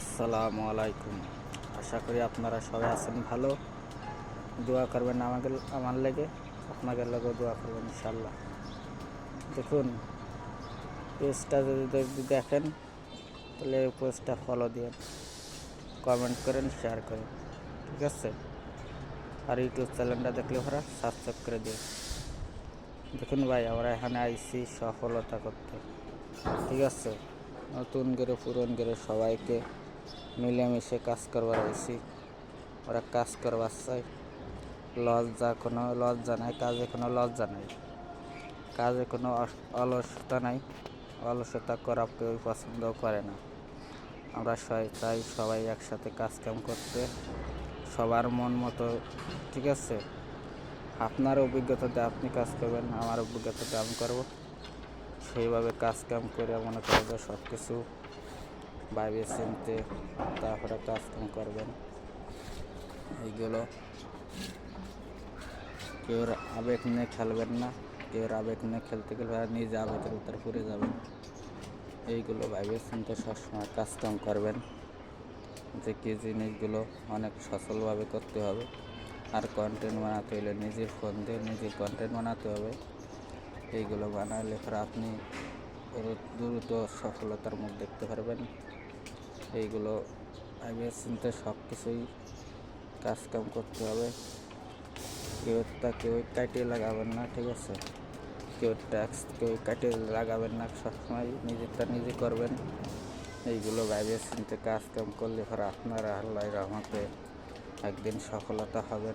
আসসালামু আলাইকুম। আশা করি আপনারা সবাই আছেন ভালো। দোয়া করবেন আমাকে, আমার লেগে আপনাদের লগেও দোয়া করবেন ইনশাল্লাহ দেখুন, পেজটা যদি যদি দেখেন, তাহলে এই পেজটা ফলো দিন কমেন্ট করেন শেয়ার করেন, ঠিক আছে? আর ইউটিউব চ্যানেলটা দেখলে ওরা সাবস্ক্রাইব করে দিন। দেখুন ভাই, আমরা এখানে আইসি সফলতা করতে, ঠিক আছে? নতুন করে, পুরন করে সবাইকে মিলেমিশে কাজ করবার আইসি ওরা কাজ করবার চাই। লজ্জা কোনো, লজ্জা নাই, কাজে কোনো লজ্জা নাই। কাজে কোনো অলসতা নাই। অলসতা করা কেউ পছন্দ করে না। আমরা সবাই চাই সবাই একসাথে কাজকাম করতে। সবার মন মতো, ঠিক আছে? আপনার অভিজ্ঞতাতে আপনি কাজ করবেন, আমার অভিজ্ঞতাতে আমি করব। সেইভাবে কাজকাম করে মনে করেন যে সব কিছু ভাইবে চিনতে তারপরে কাজ কাম করবেন। এইগুলো কেউ আবেগ নিয়ে খেলবেন না। কেউ আবেগ নিয়ে খেলতে গেলে নিজে আবেগের উত্তর পড়ে যাবেন এইগুলো ভাইবে চিনতে সবসময় কাজ কাম করবেন যে কি জিনিসগুলো অনেক সচলভাবে করতে হবে। আর কন্টেন্ট বানাতে হলে নিজের ফোন দিয়ে নিজের কন্টেন্ট বানাতে হবে। এইগুলো বানালে পরে আপনি দ্রু- দ্রুত সফলতার মুখ দেখতে পারবেন। এইগুলো আগে চিনতে সব কিছুই কাজকাম করতে হবে। কেউ তা কেউ কাটিয়ে লাগাবেন না, ঠিক আছে? কেউ ট্যাক্স কেউ কাটিয়ে লাগাবেন না, সবসময় নিজেরটা নিজে করবেন। এইগুলো বাইরে চিনতে কাজকাম করলে পরে আপনারা আল্লাহ রহমতে একদিন সফলতা হবেন।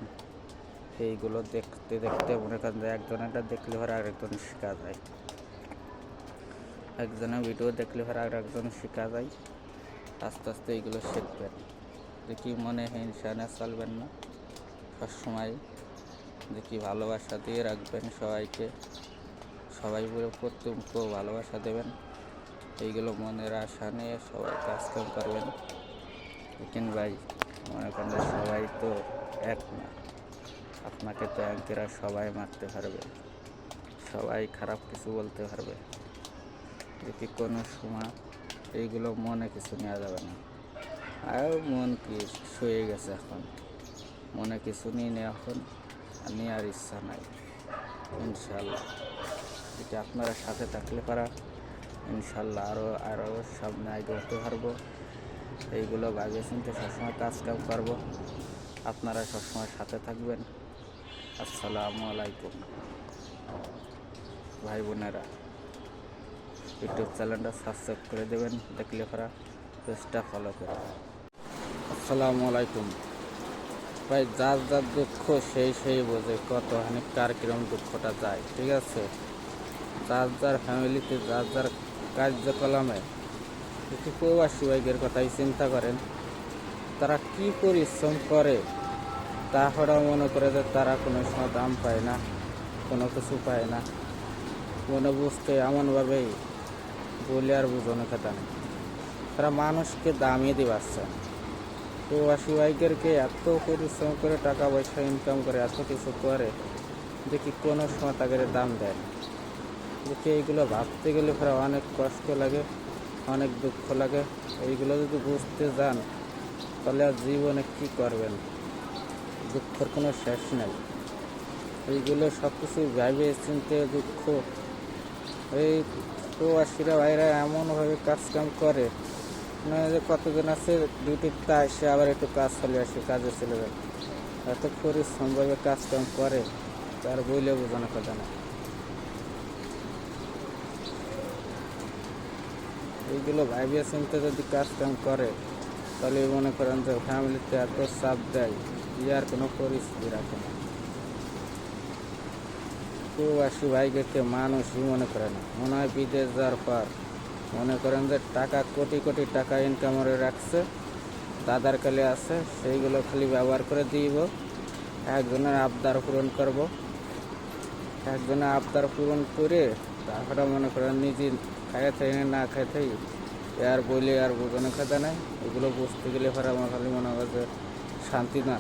এইগুলো দেখতে দেখতে মনে করেন যে একজনেরটা দেখলে পরে আরেকজন শেখা যায়। একজনের ভিডিও দেখলে পরে আর একজন শেখা যায়। আস্তে আস্তে এইগুলো শিখবেন যে কি মনে হিংসা না চলবেন না। সবসময় যে কি ভালোবাসা দিয়ে রাখবেন সবাইকে। সবাই বলে প্রত্যেককেও ভালোবাসা দেবেন। এইগুলো মনের আশা নিয়ে সবাই কাজ কাম করবেন। লেকিন ভাই, মনে করেন সবাই তো এক না। আপনাকে তো অ্যাঙ্কেরা সবাই মারতে পারবে। সবাই খারাপ কিছু বলতে পারবে। যদি কোনো সময় এইগুলো মনে কিছু নেওয়া যাবে না। আর মন কি শুয়ে গেছে এখন। মনে কিছু নিয়ে নেওয়া এখন নেওয়ার ইচ্ছা নাই। ইনশাল্লাহ এটা আপনারা সাথে থাকলে পারা ইনশাল্লাহ আরও আরও সামনে আগে হতে পারব। এইগুলো ভাবিয়ে চিনতে সবসময় কাজ কাম করব। আপনারা সবসময় সাথে থাকবেন। আসসালামু আলাইকুম। ভাই বোনেরা। ইউটিউব চ্যানেলটা সাবস্ক্রাইব করে দেবেন, দেখলে পরা পেজটা ফলো করে। আসসালামু আলাইকুম। ভাই, যার যার দুঃখ, সেই সেই বোঝে কতখানি কার কিরম দুঃখটা যায়, ঠিক আছে? যার যার ফ্যামিলিতে যার যার কার্যকলামে, একটু প্রবাসী বাইকের কথাই চিন্তা করেন, তারা কি পরিশ্রম করে তাহলে মনে করে যে তারা কোনো সময় দাম পায় না, কোনো কিছু পায় না। মনে বুঝতে এমনভাবেই বলে আর বুঝানো খেতা নেই। তারা মানুষকে দামিয়ে দিয়ে পারছে। প্রবাসী বাইকেরকে এত পরিশ্রম করে টাকা পয়সা ইনকাম করে এত কিছু করে দেখি কোনো সময় তাদের দাম দেয় না। দেখি এইগুলো ভাবতে গেলে পরে অনেক কষ্ট লাগে, অনেক দুঃখ লাগে। এইগুলো যদি বুঝতে যান, তাহলে আর জীবনে কী করবেন? দুঃখের কোনো শেষ নেই। এইগুলো সব কিছু ভাবে চিনতে দুঃখ এই প্রবাসীরা ভাইরা এমনভাবে কাজ কাম করে। মানে যে কতজন আছে ডিউটিতে আসে আবার একটু কাজ চলে আসে, কাজে চলে যায়। এত পরিশ্রমভাবে কাজ কাম করে তার বইলে বোঝানো কথা না। এইগুলো ভাইবিয়া চিন্তা যদি কাজ কাম করে, তাহলে মনে করেন যে ফ্যামিলিতে এত চাপ দেয় ইয়ার কোনো পরিস্থিতি রাখে না। প্রবাসী ভাইকে মানুষই মনে করে না। মনে হয় বিদেশ যাওয়ার পর মনে করেন যে টাকা, কোটি কোটি টাকা ইনকাম করে রাখছে, দাদার কালে আছে, সেইগুলো খালি ব্যবহার করে দিব, একজনের আবদার পূরণ করব। একজনের আবদার পূরণ করে তারপরে মনে করেন নিজে খাইয়ে থাই না খাই থাই আর বলে আর বোঝানো খাতা নাই। এগুলো বুঝতে গেলে পরে আমার খালি মনে হয় যে শান্তি না,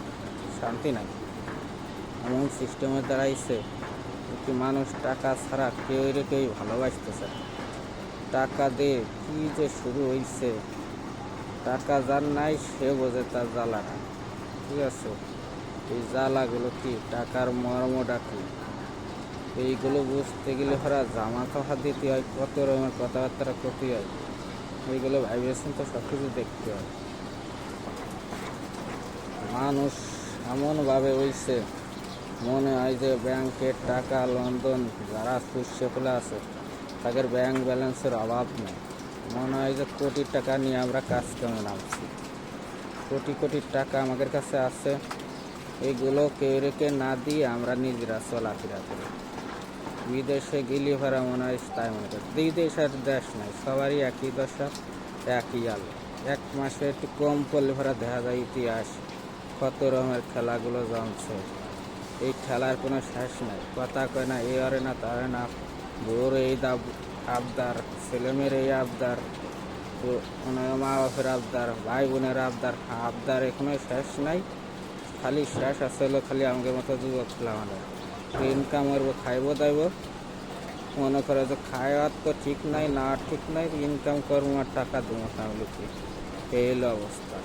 শান্তি নাই। এমন সিস্টেমে দাঁড়াইছে। কি মানুষ টাকা ছাড়া কেউ কেউ ভালোবাসতেছে টাকা দিয়ে কি যে শুরু হয়েছে টাকা যার নাই সে বোঝে তার জ্বালাটা ঠিক আছে? এই জ্বালাগুলো কি টাকার মর্মটা কি এইগুলো বুঝতে গেলে ওরা জামা কাপড় দিতে হয়, কত রকমের কথাবার্তা করতে হয়। এইগুলো ভাইব্রেশন তো সব কিছু দেখতে হয়। মানুষ এমনভাবে হইছে মনে হয় যে ব্যাংকের টাকা লন্ডন যারা পুষে ফেলে আছে, তাদের ব্যাংক ব্যালেন্সের অভাব নেই। মনে হয় যে কোটি টাকা নিয়ে আমরা কাজ কেমন নামছি কোটি কোটি টাকা আমাদের কাছে আছে, এগুলো কেউ রেখে না দিয়ে আমরা নিজেরা চলাফেরা করি। বিদেশে গেলে ভাড়া মনে হয় তাই মনে করি। বিদেশ আর দেশ নাই, সবারই একই দশা, একই আলো। এক মাসে একটু কম পড়লে ভাড়া দেখা যায় ইতিহাস, কত রকমের খেলাগুলো জমছে। এই খেলার কোনো শেষ নাই। কথা কয় না, এ আরে না, তারে না। বউর এই দাব আবদার, ছেলেমেয়ের এই আবদার মা বাপের আবদার ভাই বোনের আবদার আবদার এখনও শেষ নাই। খালি শেষ আছে হলো খালি আমাকে মতো যুবক ছিল আমাদের ইনকাম করব, খাইবো, দাইবো। মনে করে যে খাওয়ার তো ঠিক নাই, না ঠিক নাই, ইনকাম করব আর টাকা দেবো ফ্যামিলিতে এই হলো অবস্থা।